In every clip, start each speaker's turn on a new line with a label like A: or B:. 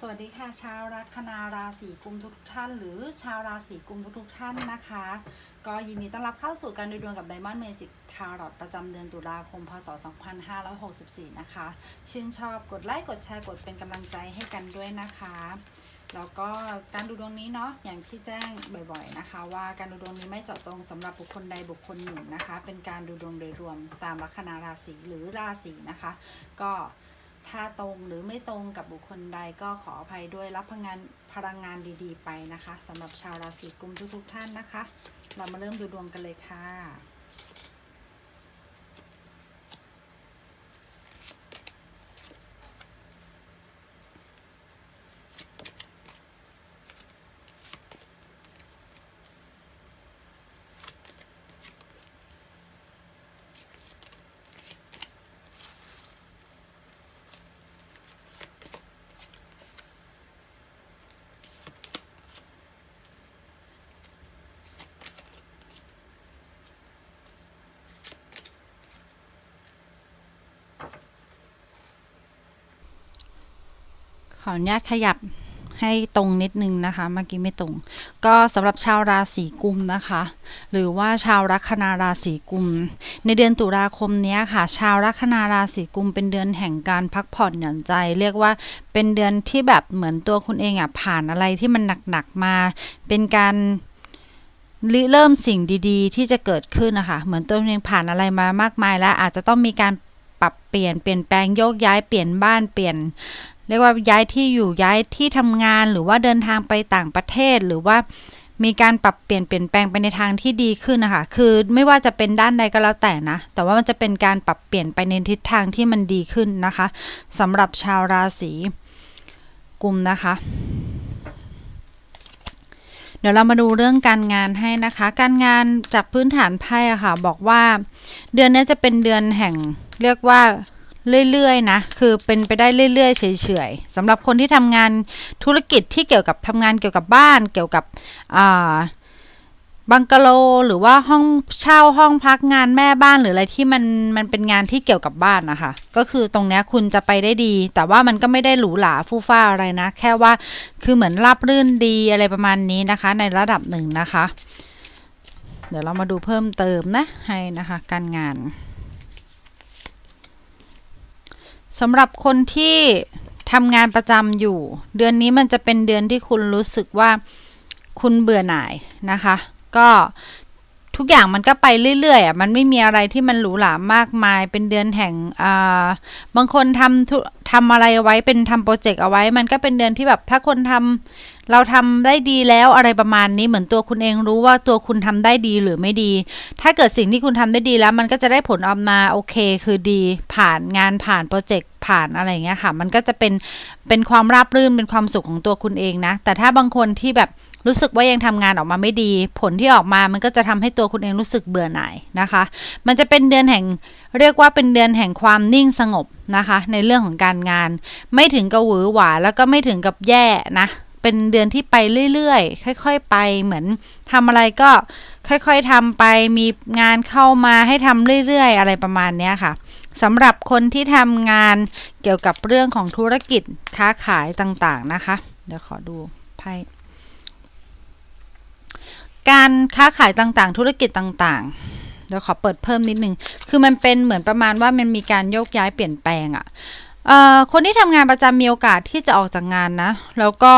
A: สวัสดีค่ะชาวลัคนาราศีกุมทุกท่าน หรือชาวราศีกุมทุกท่านนะคะ ก็ยินดีต้อนรับเข้าสู่การดูดวงกับ Diamond Magic Tarot ประจำเดือนตุลาคมพศ 2564 นะคะ ชื่นชอบกดไลค์กดแชร์กดเป็นกำลังใจให้กันด้วยนะคะ แล้วก็การดูดวงนี้เนาะอย่างที่แจ้งบ่อยๆนะคะ ว่าการดูดวงนี้ไม่เจาะจงสำหรับบุคคลใดบุคคลหนึ่งนะคะ เป็นการดูดวงโดยรวมตามลัคนาราศีหรือราศีนะคะ ก็ ถ้าตรงหรือไม่ตรงกับบุคคลใดก็ขออภัยด้วยรับพลังงานพลังงานดีๆ ไปนะคะสำหรับชาวราศีกุมทุกๆท่านนะคะ เรามาเริ่มดูดวงกันเลยค่ะ ออนุญาตขยับให้ตรงนิดนึงนะคะ เมื่อกี้ไม่ตรง ก็สำหรับชาวราศีกุมนะคะ หรือว่าชาวลัคนาราศีกุม ในเดือนตุลาคมนี้ค่ะ ชาวลัคนาราศีกุม เป็นเดือนแห่งการพักผ่อนหย่อนใจ เรียกว่าเป็นเดือนที่แบบเหมือนตัวคุณเองอะผ่านอะไรที่มันหนักๆมา เป็นการริเริ่มสิ่งดีๆ ที่จะเกิดขึ้นนะคะเหมือนตัวเองผ่านอะไรมามากมาย แล้วอาจจะต้องมีการปรับเปลี่ยนเปลี่ยนแปลงโยกย้ายเปลี่ยนบ้านเปลี่ยน เรียกว่าย้ายที่อยู่ย้ายที่ทำงานหรือว่าเดินทางไปต่างประเทศหรือว่ามีการปรับเปลี่ยนเปลี่ยนแปลงไปในทางที่ดีขึ้นนะคะ คือไม่ว่าจะเป็นด้านใดก็แล้วแต่นะ แต่ว่ามันจะเป็นการปรับเปลี่ยนไปในทิศทางที่มันดีขึ้นนะคะสำหรับชาวราศีกุมนะคะ เดี๋ยวเรามาดูเรื่องการงานให้นะคะ การงานจากพื้นฐานไพ่อะค่ะ บอกว่า เดือนนี้จะเป็นเดือนแห่งเรียกว่า เรื่อยๆนะคือเป็นไปได้เรื่อยๆเฉยๆสำหรับคนที่ทำงานธุรกิจที่เกี่ยวกับทำงานเกี่ยวกับบ้านเกี่ยวกับบังกะโลหรือว่าห้องเช่าห้องพักงานแม่บ้านหรืออะไรที่มันมันเป็นงานที่เกี่ยวกับบ้านนะคะ ก็คือตรงนี้คุณจะไปได้ดี แต่ว่ามันก็ไม่ได้หรูหราฟู่ฟ้าอะไรนะ แค่ว่าคือเหมือนราบรื่นดีอะไรประมาณนี้นะคะ ในระดับหนึ่งนะคะ เดี๋ยวเรามาดูเพิ่มเติมนะให้นะคะ การงาน สำหรับคนที่ทำงานประจำอยู่ เดือนนี้มันจะเป็นเดือนที่คุณรู้สึกว่าคุณเบื่อหน่ายนะคะ ก็ทุกอย่างมันก็ไปเรื่อยๆอะมันไม่มีอะไรที่มันหรูหรามากมาย เป็นเดือนแห่งอ่าบางคนทำธุทำอะไรเอาไว้เป็นทำโปรเจกต์เอาไว้ มันก็เป็นเดือนที่แบบถ้าคนทำ เราทำได้ดีแล้วอะไรประมาณนี้เหมือนตัวคุณเองรู้ว่าตัวคุณทำได้ดีหรือไม่ดี ถ้าเกิดสิ่งที่คุณทำได้ดีแล้ว มันก็จะได้ผลออกมาโอเค คือดี ผ่านงานผ่านโปรเจกต์ผ่านอะไรอย่างเงี้ยค่ะ มันก็จะเป็นเป็นความราบรื่นเป็นความสุขของตัวคุณเองนะ แต่ถ้าบางคนที่แบบรู้สึกว่ายังทำงานออกมาไม่ดี ผลที่ออกมามันก็จะทำให้ตัวคุณเองรู้สึกเบื่อหน่ายนะคะ มันจะเป็นเดือนแห่งเรียกว่าเป็นเดือนแห่งความนิ่งสงบนะคะ ในเรื่องของการงาน ไม่ถึงกับหวือหวาแล้วก็ไม่ถึงกับแย่นะ เป็นเดือนที่ไปเรื่อยๆ ค่อยๆ ไปเหมือนทำอะไรก็ค่อยๆทำไปมีงานเข้ามาให้ทำเรื่อยๆ อะไรประมาณเนี้ยค่ะสำหรับคนที่ทำงานเกี่ยวกับเรื่องของธุรกิจค้าขายต่างๆนะคะ เดี๋ยวขอดูไพ่การค้าขายต่างๆ ธุรกิจต่างๆ เดี๋ยวขอเปิดเพิ่มนิดนึง คือมันเป็นเหมือนประมาณว่ามันมีการโยกย้ายเปลี่ยนแปลงอะ่ะ คนที่ทำงานประจำมีโอกาสที่จะออกจากงานนะ แล้วก็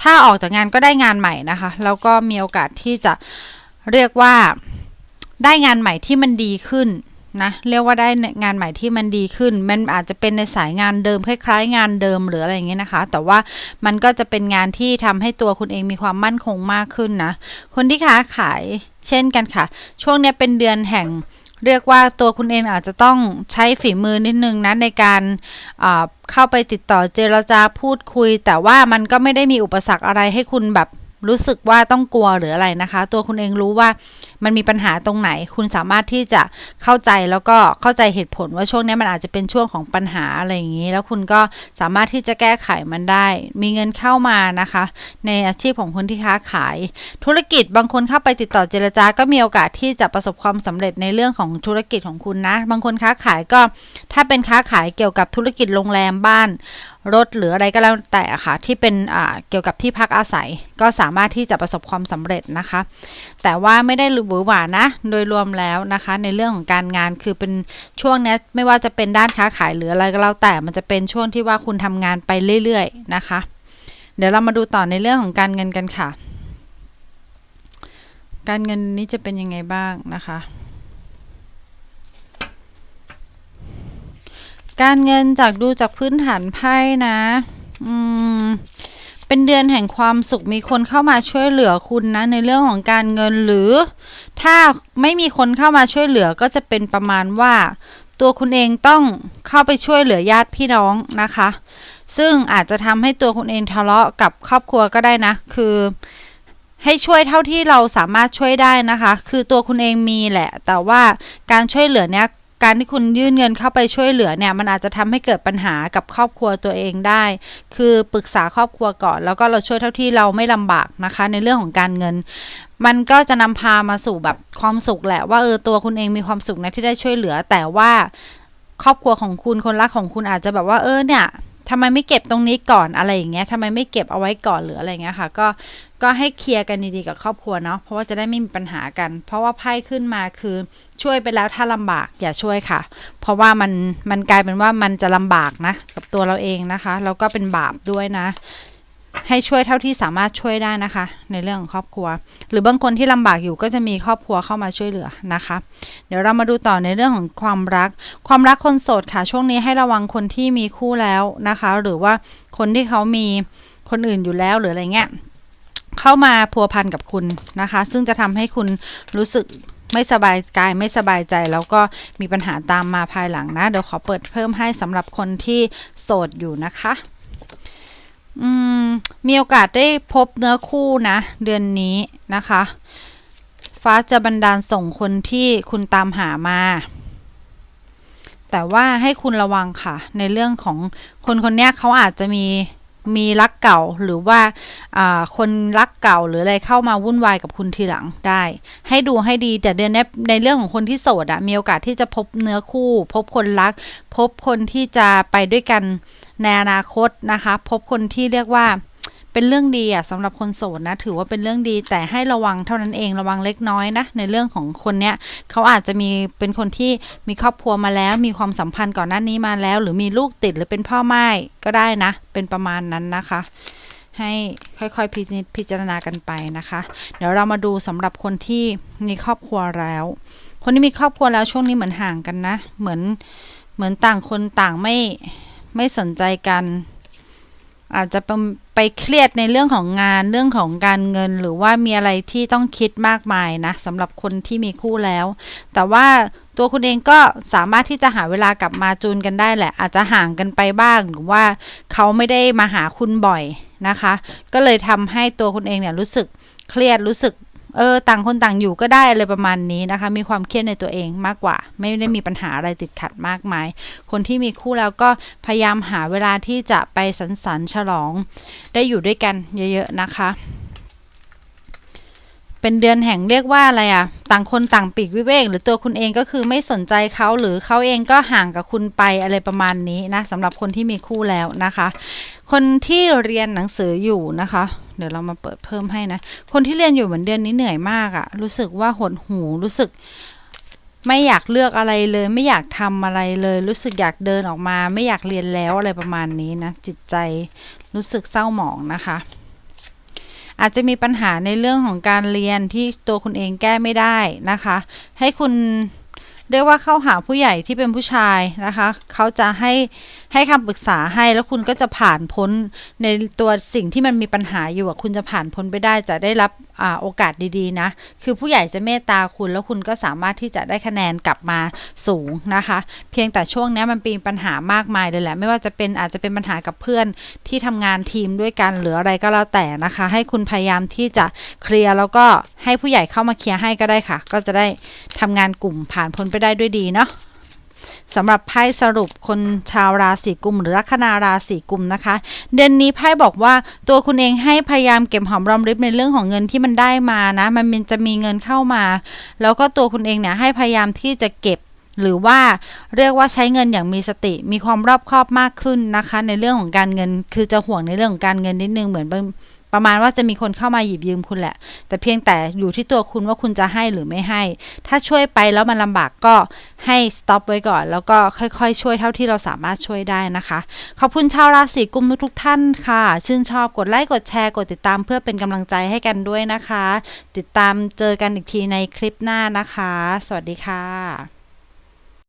A: ถ้าออกจากงานก็ได้งานใหม่นะคะ แล้วก็มีโอกาสที่จะเรียกว่าได้งานใหม่ที่มันดีขึ้นนะเรียกว่าได้งานใหม่ที่มันดีขึ้น มันอาจจะเป็นในสายงานเดิมคล้ายๆ งานเดิมหรืออะไรอย่างเงี้ยนะคะ แต่ว่ามันก็จะเป็นงานที่ทำให้ตัวคุณเองมีความมั่นคงมากขึ้นนะ คนที่ค้าขายเช่นกันค่ะ ช่วงนี้เป็นเดือนแห่ง เรียกว่าตัวคุณเองอาจจะต้องใช้ฝีมือนิดนึงนะในการเข้าไปติดต่อเจรจาพูดคุย แต่ว่ามันก็ไม่ได้มีอุปสรรคอะไรให้คุณแบบ รู้สึกว่าต้องกลัวหรืออะไรนะคะ ตัวคุณเองรู้ว่ามันมีปัญหาตรงไหน คุณสามารถที่จะเข้าใจแล้วก็เข้าใจเหตุผลว่าช่วงนี้มันอาจจะเป็นช่วงของปัญหาอะไรอย่างนี้ แล้วคุณก็สามารถที่จะแก้ไขมันได้ มีเงินเข้ามานะคะ ในอาชีพของคนที่ค้าขาย ธุรกิจบางคนเข้าไปติดต่อเจรจาก็มีโอกาสที่จะประสบความสำเร็จในเรื่องของธุรกิจของคุณนะ บางคนค้าขายก็ถ้าเป็นค้าขายเกี่ยวกับธุรกิจโรงแรมบ้านรถหรืออะไรก็แล้วแต่ค่ะ ที่เป็นเกี่ยวกับที่พักอาศัย ก็สามารถที่จะประสบความสำเร็จนะคะ แต่ว่าไม่ได้หวือหวานะ โดยรวมแล้วนะคะ ในเรื่องของการงานคือเป็นช่วงนี้ไม่ว่าจะเป็นด้านค้าขายหรืออะไรก็แล้วแต่มันจะเป็นช่วงที่ว่าคุณทำงานไปเรื่อยๆนะคะ เดี๋ยวเรามาดูต่อในเรื่องของการเงินกันค่ะ การเงินนี้จะเป็นยังไงบ้างนะคะ การเงินจากดูจากพื้นฐานไพ่นะอืมเป็นเดือนแห่งความสุขมีคนเข้ามาช่วยเหลือคุณนะ ในเรื่องของการเงินหรือ ถ้าไม่มีคนเข้ามาช่วยเหลือก็จะเป็นประมาณว่า ตัวคุณเองต้องเข้าไปช่วยเหลือญาติพี่น้องนะคะ ซึ่งอาจจะทำให้ตัวคุณเองทะเลาะกับครอบครัวก็ได้นะ คือ ให้ช่วยเท่าที่เราสามารถช่วยได้นะคะ คือตัวคุณเองมีแหละ แต่ว่าการช่วยเหลือเนี้ย การที่คุณยื่นเงินเข้าไปช่วยเหลือเนี่ยมันอาจจะทำให้เกิดปัญหากับครอบครัวตัวเองได้ คือปรึกษาครอบครัวก่อน แล้วก็เราช่วยเท่าที่เราไม่ลำบากนะคะ ในเรื่องของการเงิน มันก็จะนำพามาสู่แบบความสุขแหละว่าเออตัวคุณเองมีความสุขนะที่ได้ช่วยเหลือ แต่ว่าครอบครัวของคุณคนรักของคุณอาจจะแบบว่าเออเนี่ย ทำไมไม่เก็บตรงนี้ก่อนอะไรอย่างเงี้ยทำไมไม่เก็บเอาไว้ก่อนหรืออะไรเงี้ยค่ะ ก็ก็ให้เคลียร์กันดีๆกับครอบครัวเนาะเพราะว่าจะได้ไม่มีปัญหากัน เพราะว่าไพ่ขึ้นมาคือช่วยไปแล้วถ้าลำบากอย่าช่วยค่ะ เพราะว่ามันมันกลายเป็นว่ามันจะลำบากนะ กับตัวเราเองนะคะ แล้วก็เป็นบาปด้วยนะ ให้ช่วยเท่าที่สามารถช่วยได้นะคะ ในเรื่องของครอบครัว หรือบางคนที่ลำบากอยู่ก็จะมีครอบครัวเข้ามาช่วยเหลือนะคะ เดี๋ยวเรามาดูต่อในเรื่องของความรัก ความรักคนโสดค่ะ ช่วงนี้ให้ระวังคนที่มีคู่แล้วนะคะ หรือว่าคนที่เขามีคนอื่นอยู่แล้วหรืออะไรเงี้ยเข้ามาพัวพันกับคุณนะคะ ซึ่งจะทำให้คุณรู้สึกไม่สบายกายไม่สบายใจแล้วก็มีปัญหาตามมาภายหลังนะ เดี๋ยวขอเปิดเพิ่มให้สำหรับคนที่โสดอยู่นะคะ อืม มีโอกาสได้พบเนื้อคู่นะ เดือนนี้นะคะ ฟ้าจะบันดาลส่งคนที่คุณตามหามา แต่ว่าให้คุณระวังค่ะ ในเรื่องของคนคนนี้เขาอาจจะมี มีรักเก่าหรือว่าคนรักเก่าหรืออะไรเข้ามาวุ่นวายกับคุณทีหลังได้ ให้ดูให้ดีแต่เดือนนี้ในเรื่องของคนที่โสดอะมีโอกาสที่จะพบเนื้อคู่ พบคนรัก พบคนที่จะไปด้วยกันในอนาคตนะคะ พบคนที่เรียกว่า เป็นเรื่องดีอะสำหรับคนโสดนะ ถือว่าเป็นเรื่องดีแต่ให้ระวังเท่านั้นเองระวังเล็กน้อยนะ ในเรื่องของคนเนี้ยเขาอาจจะมีเป็นคนที่มีครอบครัวมาแล้ว มีความสัมพันธ์ก่อนหน้านี้มาแล้ว หรือมีลูกติดหรือเป็นพ่อไม้ก็ได้นะ เป็นประมาณนั้นนะคะให้ค่อยๆพพิจารณากันไปนะคะ เดี๋ยวเรามาดูสำหรับคนที่มีครอบครัวแล้ว คนที่มีครอบครัวแล้วช่วงนี้เหมือนห่างกันนะ เหมือนเหมือนต่างคนต่างไม่ไม่สนใจกัน อาจจะไปเครียดในเรื่องของงานเรื่องของการเงินหรือว่ามีอะไรที่ต้องคิดมากมายนะสำหรับคนที่มีคู่แล้ว แต่ว่าตัวคุณเองก็สามารถที่จะหาเวลากลับมาจูนกันได้แหละ อาจจะห่างกันไปบ้าง หรือว่าเขาไม่ได้มาหาคุณบ่อยนะคะ ก็เลยทำให้ตัวคุณเองเนี่ยรู้สึกเครียดรู้สึก เออต่างคนต่างอยู่ก็ได้อะไรประมาณนี้นะคะ มีความเครียดในตัวเองมากกว่า ไม่ได้มีปัญหาอะไรติดขัดมากมาย คนที่มีคู่แล้วก็พยายามหาเวลาที่จะไปสันสันฉลอง ได้อยู่ด้วยกันเยอะๆนะคะ เป็นเดือนแห่งเรียกว่าอะไรอะต่างคนต่างปีกวิเวก หรือตัวคุณเองก็คือไม่สนใจเขาหรือเขาเองก็ห่างกับคุณไปอะไรประมาณนี้นะสำหรับคนที่มีคู่แล้วนะคะ คนที่เรียนหนังสืออยู่นะคะ เดี๋ยวเรามาเปิดเพิ่มให้นะ คนที่เรียนอยู่เหมือนเดือนนี้เหนื่อยมากอะรู้สึกว่าหดหูรู้สึกไม่อยากเลือกอะไรเลยไม่อยากทำอะไรเลย รู้สึกอยากเดินออกมา ไม่อยากเรียนแล้วอะไรประมาณนี้นะจิตใจรู้สึกเศร้าหมองนะคะ อาจจะมีปัญหาในเรื่องของการเรียนที่ตัวคุณเองแก้ไม่ได้นะคะ ให้คุณ เรียกว่าเข้าหาผู้ใหญ่ที่เป็นผู้ชายนะคะ เขาจะให้ให้คำปรึกษาให้แล้วคุณก็จะผ่านพ้นในตัวสิ่งที่มันมีปัญหาอยู่คุณจะผ่านพ้นไปได้จะได้รับอโอกาสดีๆนะ คือผู้ใหญ่จะเมตตาคุณแล้วคุณก็สามารถที่จะได้คะแนนกลับมาสูงนะคะ เพียงแต่ช่วงนี้มันมีปัญหามากมายเลยแหละ ไม่ว่าจะเป็นอาจจะเป็นปัญหากับเพื่อนที่ทำงานทีมด้วยกันหรืออะไรก็แล้วแต่นะคะ ให้คุณพยายามที่จะเคลียร์แล้วก็ให้ผู้ใหญ่เข้ามาเคลียร์ให้ก็ได้ค่ะ ก็จะได้ทำงานกลุ่มผ่านพ้นไปได้ด้วยดีเนาะสำหรับไพ่สรุปคนชาวราศีกุมหรือลัคนาราศีกุมนะคะ เดือนนี้ไพ่บอกว่าตัวคุณเองให้พยายามเก็บหอมรอมริบในเรื่องของเงินที่มันได้มานะ มันจะมีเงินเข้ามา แล้วก็ตัวคุณเองเนี่ยให้พยายามที่จะเก็บหรือว่าเรียกว่าใช้เงินอย่างมีสติ มีความรอบคอบมากขึ้นนะคะ ในเรื่องของการเงิน คือจะห่วงในเรื่องของการเงินนิดนึงเหมือน ประมาณว่าจะมีคนเข้ามาหยิบยืมคุณแหละ แต่เพียงแต่อยู่ที่ตัวคุณว่าคุณจะให้หรือไม่ให้ ถ้าช่วยไปแล้วมันลำบากก็ให้ stop ไว้ก่อน แล้วก็ค่อยๆ ช่วยเท่าที่เราสามารถช่วยได้นะคะ ขอบคุณชาวราศีกุมทุกๆท่านค่ะ ชื่นชอบกดไลค์กดแชร์กดติดตามเพื่อเป็นกำลังใจให้กันด้วยนะคะ ติดตามเจอกันอีกทีในคลิปหน้านะคะ สวัสดีค่ะ